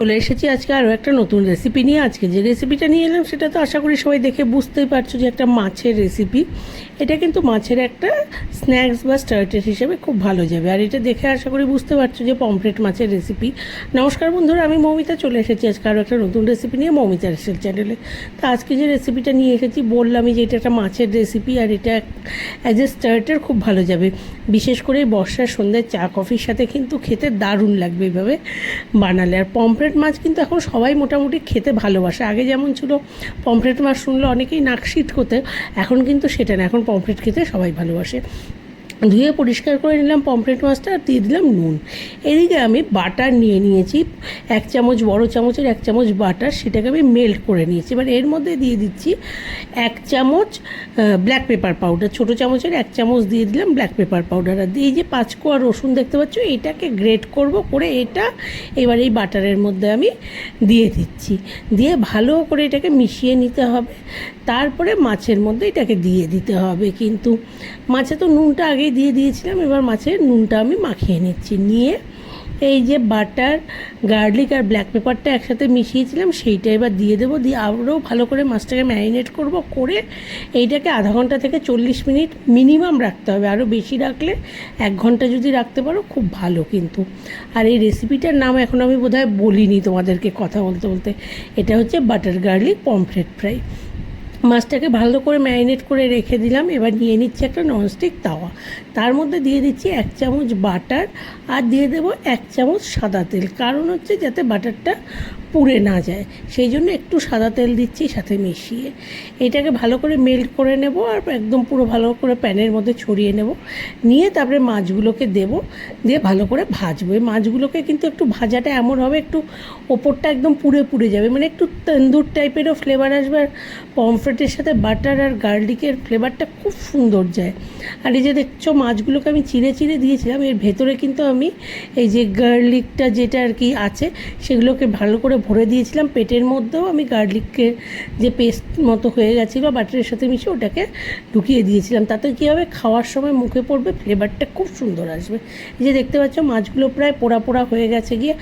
চলে এসেছি আজকে আরও একটা নতুন রেসিপি নিয়ে। আজকে যে রেসিপিটা নিয়ে এলাম, সেটা তো আশা করি সবাই দেখে বুঝতেই পারছ যে একটা মাছের রেসিপি এটা কিন্তু মাছের একটা স্ন্যাক্স বা স্টার্টার হিসেবে খুব ভালো যাবে। আর এটা দেখে আশা করি বুঝতে পারছ যে পমফ্রেট মাছের রেসিপি নমস্কার বন্ধুরা, আমি মৌমিতা চলে এসেছি আজকে আরও একটা নতুন রেসিপি নিয়ে মৌমিতা রেসেল চ্যানেলে তো আজকে যে রেসিপিটা নিয়ে এসেছি, বললামই যে এটা একটা মাছের রেসিপি আর এটা অ্যাজ এ স্টার্টার খুব ভালো যাবে। বিশেষ করে বর্ষার সন্ধ্যায় চা কফির সাথে কিন্তু খেতে দারুণ লাগবে এইভাবে বানালে। আর পমফ্রেট মাছ কিন্তু এখন সবাই মোটামুটি খেতে ভালোবাসে। আগে যেমন ছিল পমফ্রেট মাছ শুনলে অনেকেই নাকশিট করতে, এখন কিন্তু সেটা না। এখন পমফ্রেট খেতে সবাই ভালোবাসে। ধুয়ে পরিষ্কার করে নিলাম পমফ্রেট মাছটা আর দিয়ে দিলাম নুন। এদিকে আমি বাটার নিয়ে নিয়েছি। এক চামচ, বড় চামচের এক চামচ বাটার, সেটাকে আমি মেল্ট করে নিয়েছি। এবার এর মধ্যে দিয়ে দিচ্ছি এক চামচ ব্ল্যাক পেপার পাউডার ছোটো চামচের এক চামচ দিয়ে দিলাম ব্ল্যাক পেপার পাউডার আর এই যে পাঁচকোয়া রসুন দেখতে পাচ্ছ, এটাকে গ্রেট করব করে এটা এবার এই বাটারের মধ্যে আমি দিয়ে দিচ্ছি। দিয়ে ভালো করে এটাকে মিশিয়ে নিতে হবে। তারপরে মাছের মধ্যে এটাকে দিয়ে দিতে হবে। কিন্তু মাছে তো নুনটা আগেই দিয়ে দিয়েছিলাম, এবার মাছের নুনটা আমি মাখিয়ে নিচ্ছি। নিয়ে এই যে বাটার, গার্লিক আর ব্ল্যাক পেপারটা একসাথে মিশিয়েছিলাম, সেইটা এবার দিয়ে দেবো। দিয়ে আরও ভালো করে মাছটাকে ম্যারিনেট করব, করে এইটাকে আধা ঘণ্টা থেকে চল্লিশ মিনিট মিনিমাম রাখতে হবে। আরও বেশি রাখলে এক ঘণ্টা যদি রাখতে পারো, খুব ভালো কিন্তু। আর এই রেসিপিটার নাম এখন আমি বোধহয় বলিনি তোমাদেরকে কথা বলতে বলতে। এটা হচ্ছে বাটার গার্লিক পমফ্রেট ফ্রাই। মাছটাকে ভালো করে ম্যারিনেট করে রেখে দিলাম। এবার নিয়ে নিচ্ছি একটা ননস্টিক তাওয়া। তার মধ্যে দিয়ে দিচ্ছি এক চামচ বাটার আর দিয়ে দেব এক চামচ সাদা তেল। কারণ হচ্ছে যাতে বাটারটা পুড়ে না যায়। সেই জন্য একটু সাদা তেল দিচ্ছি সাথে মিশিয়ে। এটাকে ভালো করে মেল্ট করে নেব আর একদম পুরো ভালো করে প্যানের মধ্যে ছড়িয়ে নেব। নিয়ে তারপরে মাছগুলোকে দেব। দিয়ে ভালো করে ভাজবো। এই মাছগুলোকে কিন্তু একটু ভাজাটা এমন হবে, একটু ওপরটা একদম পুড়ে পুড়ে যাবে। মানে একটু তন্দুর টাইপেরও ফ্লেভার আসবে আর পমফ্রেটের সাথে বাটার আর গার্লিকের ফ্লেভারটা খুব সুন্দর যায়। আর এই যে দেখছ, মাছগুলোকে আমি চিড়ে চিড়ে দিয়েছিলাম, এর ভেতরে কিন্তু আমি এই যে গার্লিকটা যেটা আর কি আছে, সেগুলোকে ভালো করে ভরে দিয়েছিলাম। পেটের মধ্যেও আমি গার্লিকের যে পেস্ট মতো হয়ে গেছিল বাটারের সাথে মিশে ওটাকে ঢুকিয়ে দিয়েছিলাম। তাতে কী হবে, খাওয়ার সময় মুখে পড়বে, ফ্লেভারটা খুব সুন্দর আসবে। এই যে দেখতে পাচ্ছ, মাছগুলো প্রায় পোড়া পোড়া হয়ে গেছে গিয়ে,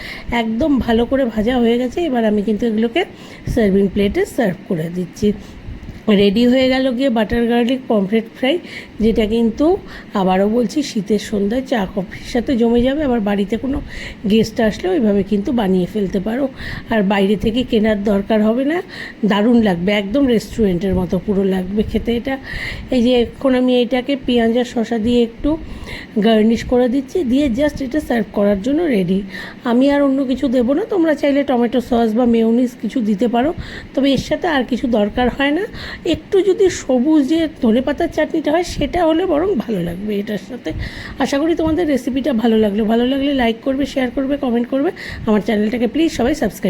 একদম ভালো করে ভাজা হয়ে গেছে। এবার আমি কিন্তু এগুলোকে সার্ভিং প্লেটে সার্ভ করে দিচ্ছি। রেডি হয়ে গেল গিয়ে বাটার গার্লিক পমফ্রেট ফ্রাই যেটা কিন্তু আবারও বলছি শীতের সন্ধ্যায় চা কফির সাথে জমে যাবে। আবার বাড়িতে কোনো গেস্ট আসলে ওইভাবে কিন্তু বানিয়ে ফেলতে পারো। আর বাইরে থেকে কেনার দরকার হবে না, দারুণ লাগবে, একদম রেস্টুরেন্টের মতো পুরো লাগবে খেতে এটা। এই যে এখন আমি এটাকে পেঁয়াজ আর শশা দিয়ে একটু গার্নিশ করে দিচ্ছি, দিয়ে জাস্ট এটা সার্ভ করার জন্য রেডি আমি আর অন্য কিছু দেবো না, তোমরা চাইলে টমেটো সস বা মেয়নিজ কিছু দিতে পারো, তবে এর সাথে আর কিছু দরকার হয় না। একটু যদি সবুজ যে ধনে পাতার চাটনিটা হয়, সেটা হলে বরং ভালো লাগবে। এটার সাথে আশা করি তোমাদের রেসিপিটা ভালো লাগল। ভালো লাগলে লাইক করবে শেয়ার করবে কমেন্ট করবে। আমার চ্যানেলটাকে প্লিজ সবাই সাবস্ক্রাইব